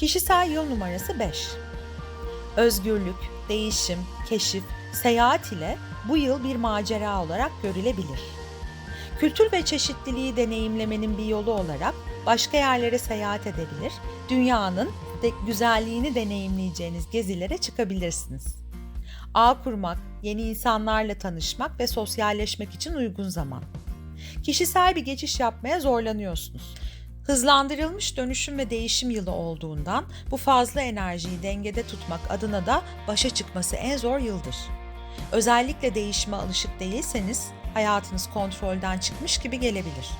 Kişisel yıl numarası 5. Özgürlük, değişim, keşif, seyahat ile bu yıl bir macera olarak görülebilir. Kültür ve çeşitliliği deneyimlemenin bir yolu olarak başka yerlere seyahat edebilir, dünyanın de güzelliğini deneyimleyeceğiniz gezilere çıkabilirsiniz. Ağ kurmak, yeni insanlarla tanışmak ve sosyalleşmek için uygun zaman. Kişisel bir geçiş yapmaya zorlanıyorsunuz. Hızlandırılmış dönüşüm ve değişim yılı olduğundan bu fazla enerjiyi dengede tutmak adına da başa çıkması en zor yıldır. Özellikle değişime alışık değilseniz hayatınız kontrolden çıkmış gibi gelebilir.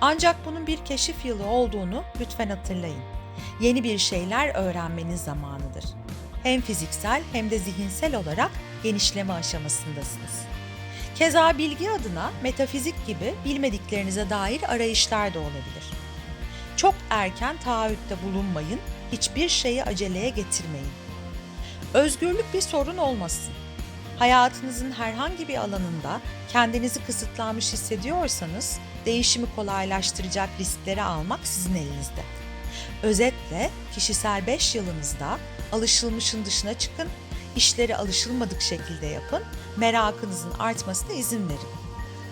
Ancak bunun bir keşif yılı olduğunu lütfen hatırlayın. Yeni bir şeyler öğrenmeniz zamanıdır. Hem fiziksel hem de zihinsel olarak genişleme aşamasındasınız. Keza bilgi adına metafizik gibi bilmediklerinize dair arayışlar da olabilir. Çok erken taahhütte bulunmayın, hiçbir şeyi aceleye getirmeyin. Özgürlük bir sorun olmasın. Hayatınızın herhangi bir alanında kendinizi kısıtlanmış hissediyorsanız değişimi kolaylaştıracak riskleri almak sizin elinizde. Özetle kişisel 5 yılınızda alışılmışın dışına çıkın, işleri alışılmadık şekilde yapın, merakınızın artmasına izin verin.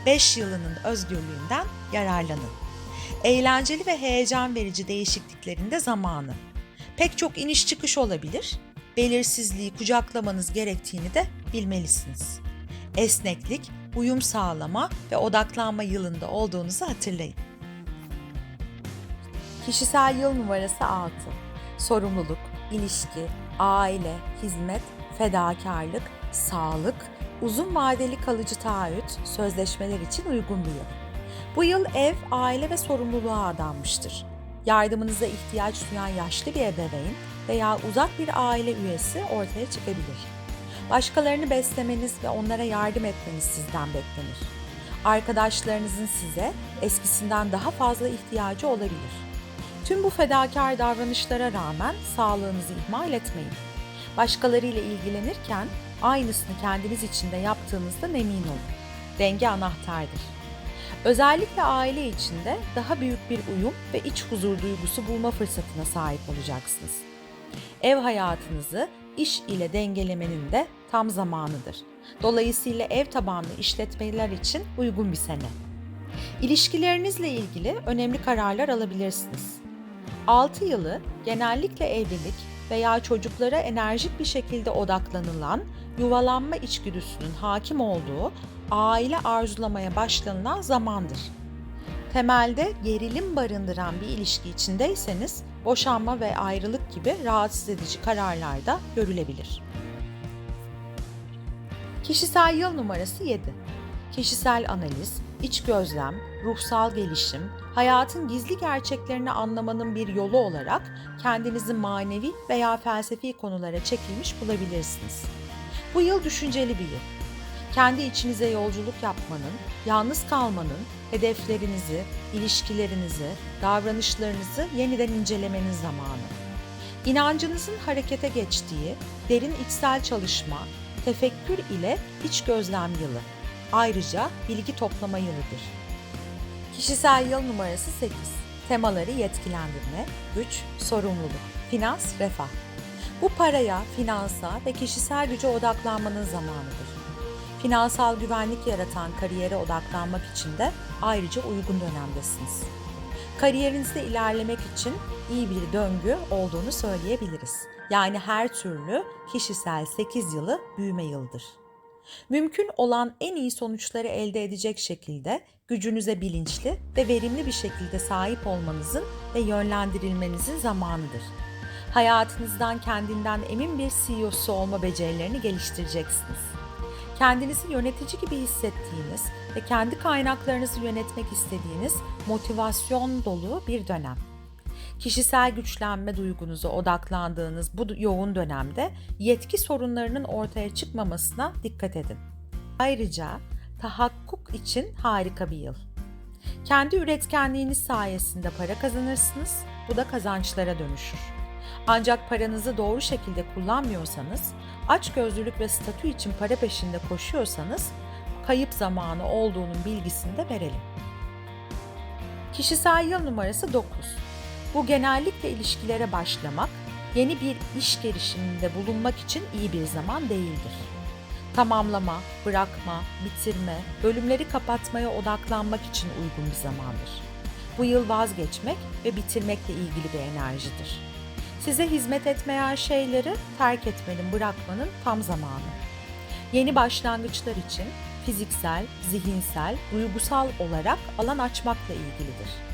5 yılının özgürlüğünden yararlanın. Eğlenceli ve heyecan verici değişikliklerinde zamanı. Pek çok iniş çıkış olabilir. Belirsizliği kucaklamanız gerektiğini de bilmelisiniz. Esneklik, uyum sağlama ve odaklanma yılında olduğunuzu hatırlayın. Kişisel yıl numarası 6. Sorumluluk, ilişki, aile, hizmet, fedakarlık, sağlık, uzun vadeli kalıcı taahhüt, sözleşmeler için uygun bir yıl. Bu yıl ev, aile ve sorumluluğa adanmıştır. Yardımınıza ihtiyaç duyan yaşlı bir ebeveyn veya uzak bir aile üyesi ortaya çıkabilir. Başkalarını beslemeniz ve onlara yardım etmeniz sizden beklenir. Arkadaşlarınızın size eskisinden daha fazla ihtiyacı olabilir. Tüm bu fedakar davranışlara rağmen sağlığınızı ihmal etmeyin. Başkalarıyla ilgilenirken aynısını kendiniz için de yaptığınızdan emin olun. Denge anahtardır. Özellikle aile içinde daha büyük bir uyum ve iç huzur duygusu bulma fırsatına sahip olacaksınız. Ev hayatınızı iş ile dengelemenin de tam zamanıdır. Dolayısıyla ev tabanlı işletmeler için uygun bir sene. İlişkilerinizle ilgili önemli kararlar alabilirsiniz. 6 yılı genellikle evlilik veya çocuklara enerjik bir şekilde odaklanılan, yuvalanma içgüdüsünün hakim olduğu, aile arzulamaya başlanılan zamandır. Temelde gerilim barındıran bir ilişki içindeyseniz boşanma ve ayrılık gibi rahatsız edici kararlar da görülebilir. Kişisel yıl numarası 7. Kişisel analiz, iç gözlem, ruhsal gelişim, hayatın gizli gerçeklerini anlamanın bir yolu olarak kendinizi manevi veya felsefi konulara çekilmiş bulabilirsiniz. Bu yıl düşünceli bir yıl. Kendi içinize yolculuk yapmanın, yalnız kalmanın, hedeflerinizi, ilişkilerinizi, davranışlarınızı yeniden incelemenin zamanı. İnancınızın harekete geçtiği derin içsel çalışma, tefekkür ile iç gözlem yılı. Ayrıca bilgi toplama yılıdır. Kişisel yıl numarası 8. Temaları yetkilendirme, güç, sorumluluk, finans, refah. Bu paraya, finansa ve kişisel güce odaklanmanın zamanıdır. Finansal güvenlik yaratan kariyere odaklanmak için de ayrıca uygun dönemdesiniz. Kariyerinizde ilerlemek için iyi bir döngü olduğunu söyleyebiliriz. Yani her türlü kişisel 8 yılı büyüme yıldır. Mümkün olan en iyi sonuçları elde edecek şekilde gücünüze bilinçli ve verimli bir şekilde sahip olmanızın ve yönlendirilmenizin zamanıdır. Hayatınızdan kendinden emin bir CEO'su olma becerilerini geliştireceksiniz. Kendinizi yönetici gibi hissettiğiniz ve kendi kaynaklarınızı yönetmek istediğiniz motivasyon dolu bir dönem. Kişisel güçlenme duygunuza odaklandığınız bu yoğun dönemde yetki sorunlarının ortaya çıkmamasına dikkat edin. Ayrıca tahakkuk için harika bir yıl. Kendi üretkenliğiniz sayesinde para kazanırsınız, bu da kazançlara dönüşür. Ancak paranızı doğru şekilde kullanmıyorsanız, açgözlülük ve statü için para peşinde koşuyorsanız, kayıp zamanı olduğunun bilgisini de verelim. Kişisel yıl numarası 9. Bu genellikle ilişkilere başlamak, yeni bir iş girişiminde bulunmak için iyi bir zaman değildir. Tamamlama, bırakma, bitirme, bölümleri kapatmaya odaklanmak için uygun bir zamandır. Bu yıl vazgeçmek ve bitirmekle ilgili bir enerjidir. Size hizmet etmeyen şeyleri terk etmenin, bırakmanın tam zamanı. Yeni başlangıçlar için fiziksel, zihinsel, duygusal olarak alan açmakla ilgilidir.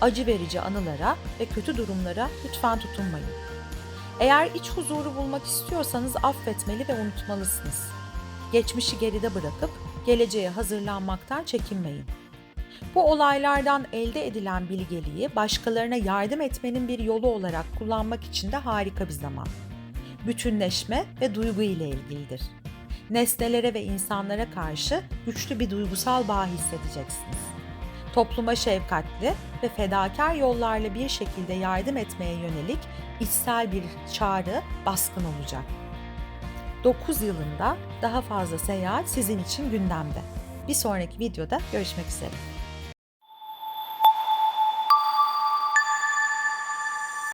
Acı verici anılara ve kötü durumlara lütfen tutunmayın. Eğer iç huzuru bulmak istiyorsanız affetmeli ve unutmalısınız. Geçmişi geride bırakıp geleceğe hazırlanmaktan çekinmeyin. Bu olaylardan elde edilen bilgeliği başkalarına yardım etmenin bir yolu olarak kullanmak için de harika bir zaman. Bütünleşme ve duygu ile ilgilidir. Nesnelere ve insanlara karşı güçlü bir duygusal bağ hissedeceksiniz. Topluma şefkatli ve fedakar yollarla bir şekilde yardım etmeye yönelik içsel bir çağrı baskın olacak. 9 yılında daha fazla seyahat sizin için gündemde. Bir sonraki videoda görüşmek üzere.